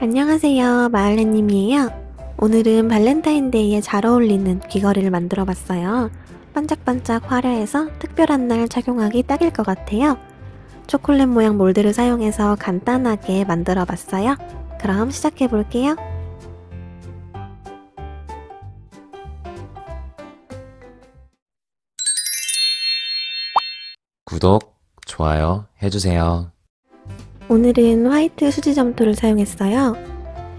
안녕하세요. 마을레님이에요. 오늘은 발렌타인데이에 잘 어울리는 귀걸이를 만들어 봤어요. 반짝반짝 화려해서 특별한 날 착용하기 딱일 것 같아요. 초콜릿 모양 몰드를 사용해서 간단하게 만들어 봤어요. 그럼 시작해 볼게요. 구독, 좋아요 해주세요. 오늘은 화이트 수지 점토를 사용했어요.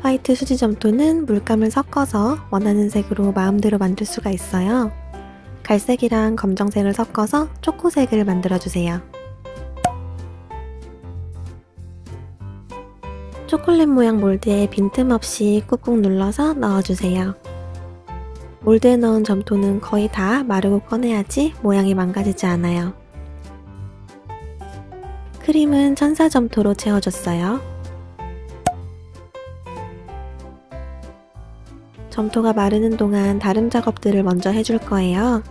화이트 수지 점토는 물감을 섞어서 원하는 색으로 마음대로 만들 수가 있어요. 갈색이랑 검정색을 섞어서 초코색을 만들어주세요. 초콜릿 모양 몰드에 빈틈없이 꾹꾹 눌러서 넣어주세요. 몰드에 넣은 점토는 거의 다 마르고 꺼내야지 모양이 망가지지 않아요. 크림은 천사 점토로 채워줬어요. 점토가 마르는 동안 다른 작업들을 먼저 해줄 거예요.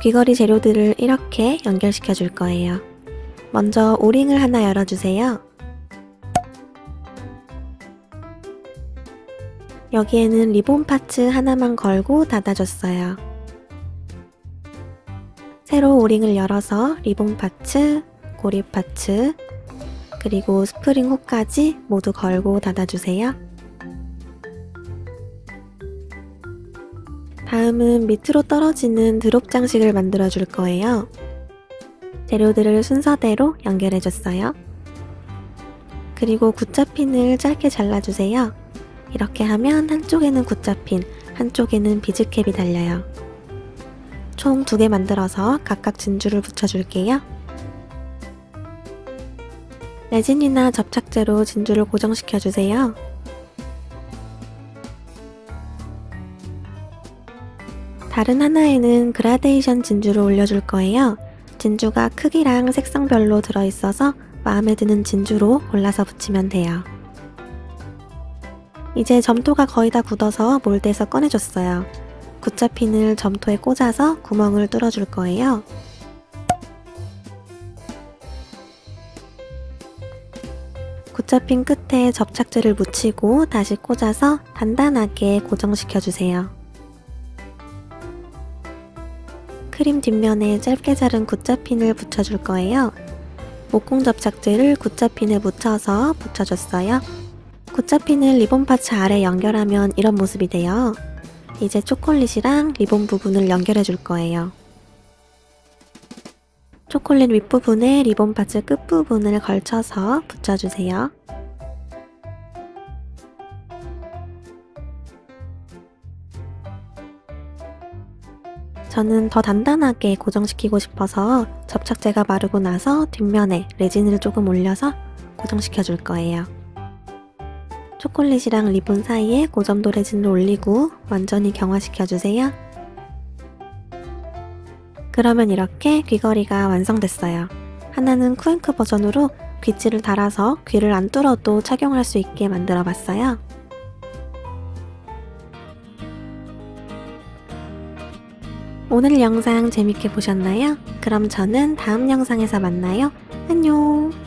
귀걸이 재료들을 이렇게 연결시켜 줄 거예요. 먼저 오링을 하나 열어주세요. 여기에는 리본 파츠 하나만 걸고 닫아줬어요. 세로 오링을 열어서 리본 파츠, 고리 파츠, 그리고 스프링 훅까지 모두 걸고 닫아주세요. 다음은 밑으로 떨어지는 드롭 장식을 만들어 줄 거예요. 재료들을 순서대로 연결해 줬어요. 그리고 굿자핀을 짧게 잘라주세요. 이렇게 하면 한쪽에는 굿자핀, 한쪽에는 비즈캡이 달려요. 총 두 개 만들어서 각각 진주를 붙여줄게요. 레진이나 접착제로 진주를 고정시켜주세요. 다른 하나에는 그라데이션 진주를 올려줄 거예요. 진주가 크기랑 색상별로 들어있어서 마음에 드는 진주로 골라서 붙이면 돼요. 이제 점토가 거의 다 굳어서 몰드에서 꺼내줬어요. 굿자핀을 점토에 꽂아서 구멍을 뚫어줄 거예요. 굿자핀 끝에 접착제를 묻히고 다시 꽂아서 단단하게 고정시켜주세요. 크림 뒷면에 짧게 자른 굿자핀을 붙여줄 거예요. 목공 접착제를 굿자핀에 묻혀서 붙여줬어요. 굿자핀을 리본 파츠 아래 연결하면 이런 모습이 돼요. 이제 초콜릿이랑 리본 부분을 연결해 줄 거예요. 초콜릿 윗부분에 리본 파츠 끝부분을 걸쳐서 붙여주세요. 저는 더 단단하게 고정시키고 싶어서 접착제가 마르고 나서 뒷면에 레진을 조금 올려서 고정시켜 줄 거예요. 초콜릿이랑 리본 사이에 고점도 레진을 올리고 완전히 경화시켜주세요. 그러면 이렇게 귀걸이가 완성됐어요. 하나는 쿠앤크 버전으로 귀찌를 달아서 귀를 안 뚫어도 착용할 수 있게 만들어 봤어요. 오늘 영상 재밌게 보셨나요? 그럼 저는 다음 영상에서 만나요. 안녕!